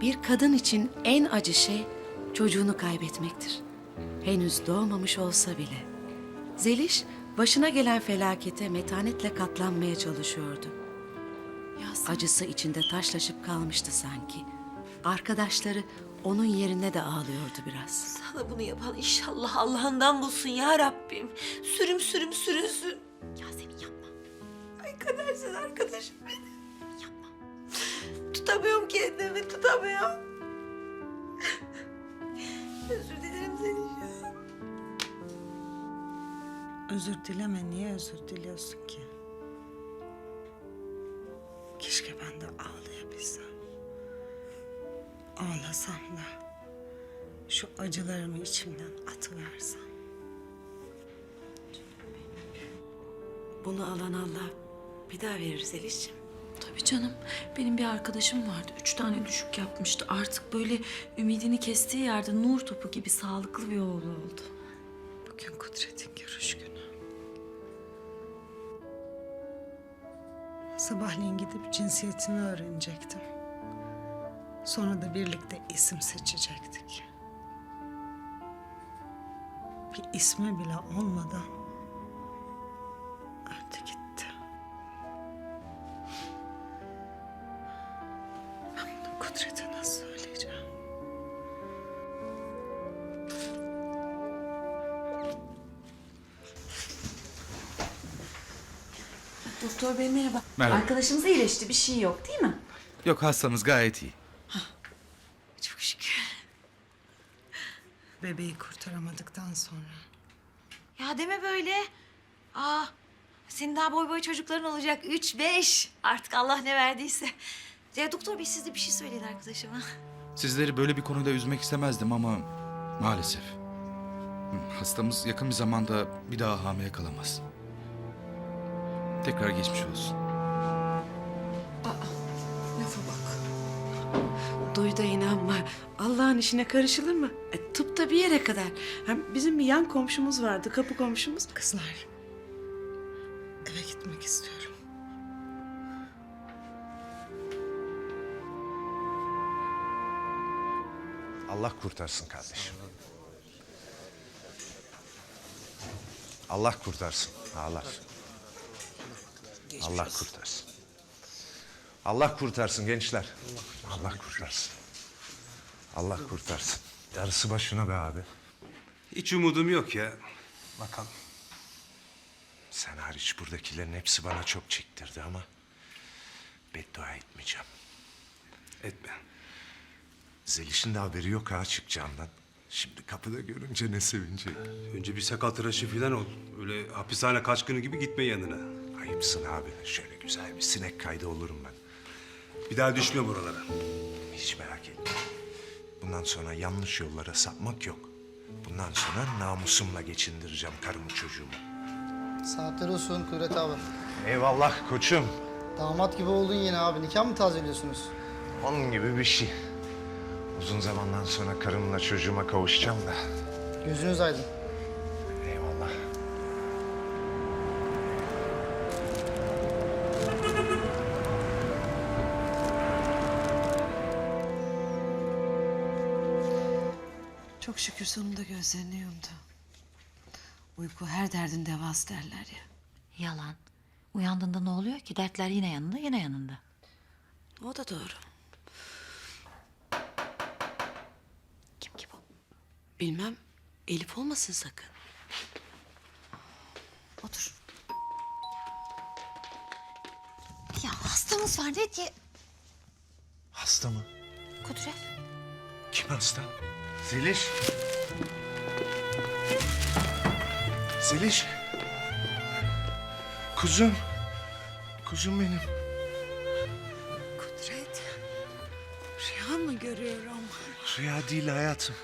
Bir kadın için en acı şey çocuğunu kaybetmektir. Henüz doğmamış olsa bile. Zeliş başına gelen felakete metanetle katlanmaya çalışıyordu. Acısı içinde taşlaşıp kalmıştı sanki. Arkadaşları onun yerine de ağlıyordu biraz. Sana bunu yapan inşallah Allah'ından bulsun ya Rabbim. Sürüm sürüm sürünsün. Yasemin yapma. Ay kadersiz arkadaşım benim. Yapma. Tutamıyorum kendimi tutamıyorum. Özür dilerim Zeliş'im. Özür dileme. Niye özür diliyorsun ki? Keşke ben de ağlayabilsem. Ağlasam da şu acılarımı içimden atıversem. Bunu alan Allah bir daha verir Zeliş'ciğim. Tabii canım. Benim bir arkadaşım vardı. Üç tane düşük yapmıştı. Artık böyle ümidini kestiği yerde nur topu gibi sağlıklı bir oğlu oldu. Bugün Kudret'in görüş günü. Sabahleyin gidip cinsiyetini öğrenecektim. Sonra da birlikte isim seçecektik. Bir ismi bile olmadan Doktor bey merhaba. Merhaba. Arkadaşımız iyileşti. Bir şey yok değil mi? Yok hastamız gayet iyi. Çok şükür. Bebeği kurtaramadıktan sonra. Ya deme böyle. Aa, senin daha boy boy çocukların olacak. Üç, beş. Artık Allah ne verdiyse. Ya doktor bey siz de bir şey söyleyin arkadaşıma. Sizleri böyle bir konuda üzmek istemezdim ama maalesef. Hastamız yakın bir zamanda bir daha hamile kalamaz. Tekrar geçmiş olsun. Lafa bak. Duy da inanma. Allah'ın işine karışılır mı? E, tıp da bir yere kadar. Hem bizim bir yan komşumuz vardı, kapı komşumuz. Kızlar, eve gitmek istiyorum. Allah kurtarsın kardeşim. Allah kurtarsın. Ağlar. Allah kurtarsın. Allah kurtarsın gençler. Allah kurtarsın. Allah kurtarsın. Darısı başına be abi. Hiç umudum yok ya. Bakalım. Sen hariç buradakilerin hepsi bana çok çektirdi ama... ...beddua etmeyeceğim. Etme. Zeliş'in de haberi yok ha çıkacağından. Şimdi kapıda görünce ne sevinecek. Önce bir sakal tıraşı falan ol. Öyle hapishane kaçkını gibi gitme yanına. Ayıpsın abi. Şöyle güzel bir sinek kaydı olurum ben. Bir daha düşme buralara. Hiç merak etme. Bundan sonra yanlış yollara sapmak yok. Bundan sonra namusumla geçindireceğim karımı çocuğumu. Saatler olsun Kudret abi. Eyvallah koçum. Damat gibi oldun yine abi. Nikah mı tazeliyorsunuz? Onun gibi bir şey. Uzun zamandan sonra karımla çocuğuma kavuşacağım da. Gözünüz aydın. Çok şükür sonunda gözlerini yumdu. Uyku her derdin devası derler ya. Yalan. Uyandığında ne oluyor ki? Dertler yine yanında, yine yanında. O da doğru. Kim ki bu? Bilmem. Elif olmasın sakın. Otur. Ya hastamız var ne diye? Hasta mı? Kudret. Kim hasta? Zeliş. Zeliş. Kuzum. Kuzum benim. Kudret, rüya mı görüyorum? Rüya değil hayatım.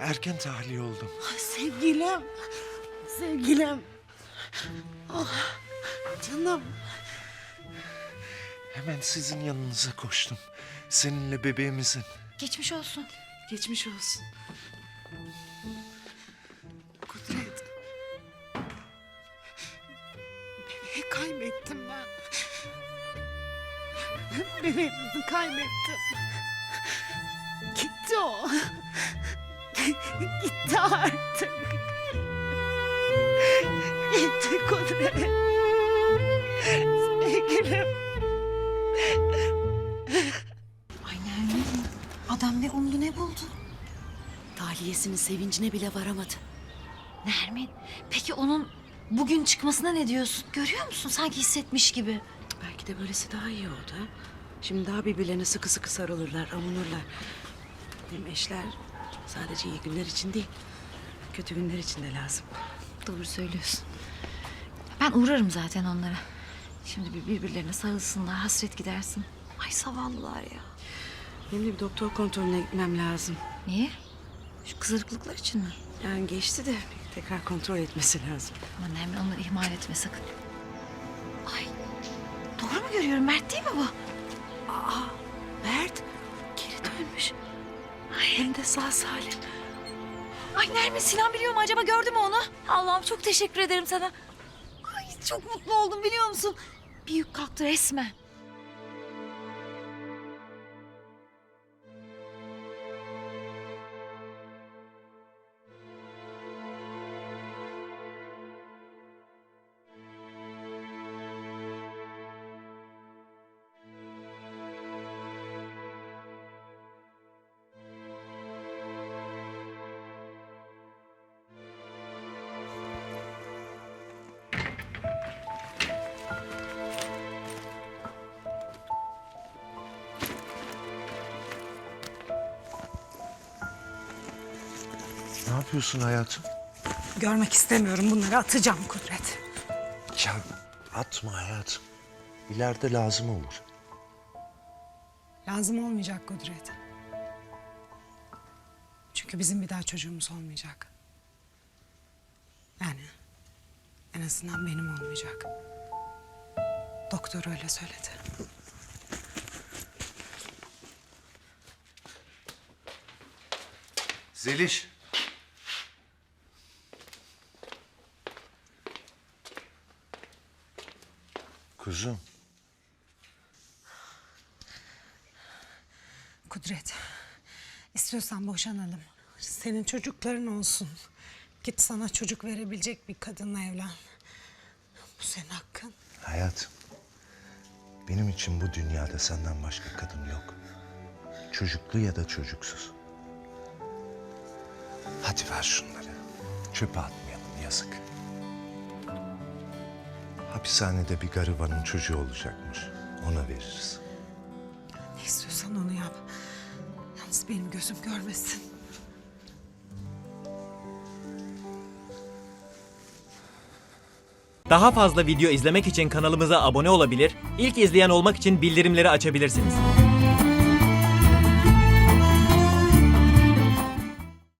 Erken tahliye oldum. Ah, Sevgilim, sevgilim. Ah, canım. Hemen sizin yanınıza koştum. Seninle bebeğimizin. Geçmiş olsun. Geçmiş olsun. Bebeğimizi kaybettim. o. Gitti artık. Gitti Kudret. Sevgilim. Ay Nermin, adam ne umdu ne buldu? Tahliyesinin sevincine bile varamadı. Nermin, peki onun bugün çıkmasına ne diyorsun? Görüyor musun? Sanki hissetmiş gibi. Belki de böylesi daha iyi oldu. ha? Şimdi daha birbirlerine sıkı sıkı sarılırlar, avunurlar. Hem eşler sadece iyi günler için değil, kötü günler için de lazım. Doğru söylüyorsun. Ben uğrarım zaten onlara. Şimdi bir birbirlerine sarılsınlar, hasret gidersin. Ay zavallılar ya. Benim de bir doktor kontrolüne gitmem lazım. Niye? Şu kızarıklıklar için mi? Yani geçti de bir tekrar kontrol etmesi lazım. Aman Nermin onları ihmal etme sakın. Ay görüyorum? Mert değil mi bu? Mert geri dönmüş. Hem de sağ salim. Ay Nermin Sinan biliyor mu acaba gördü mü onu? Allah'ım çok teşekkür ederim sana. Ay çok mutlu oldum biliyor musun? Bir yük kalktı resmen. Ne yapıyorsun hayatım? Görmek istemiyorum bunları atacağım Kudret. Ya atma hayatım. İleride lazım olur. Lazım olmayacak Kudret. Çünkü bizim bir daha çocuğumuz olmayacak. Yani en azından benim olmayacak. Doktor öyle söyledi. Zeliş. Kuzum. Kudret, istiyorsan boşanalım. Senin çocukların olsun. Git sana çocuk verebilecek bir kadınla evlen. Bu senin hakkın. Hayatım. Benim için bu dünyada senden başka kadın yok. Çocuklu ya da çocuksuz. Hadi ver şunları. Çöpe atmayalım yazık. Hapishanede bir garibanın çocuğu olacakmış. Ona veririz. Ne istiyorsan onu yap. Yalnız benim gözüm görmesin. Daha fazla video izlemek için kanalımıza abone olabilir, ilk izleyen olmak için bildirimleri açabilirsiniz.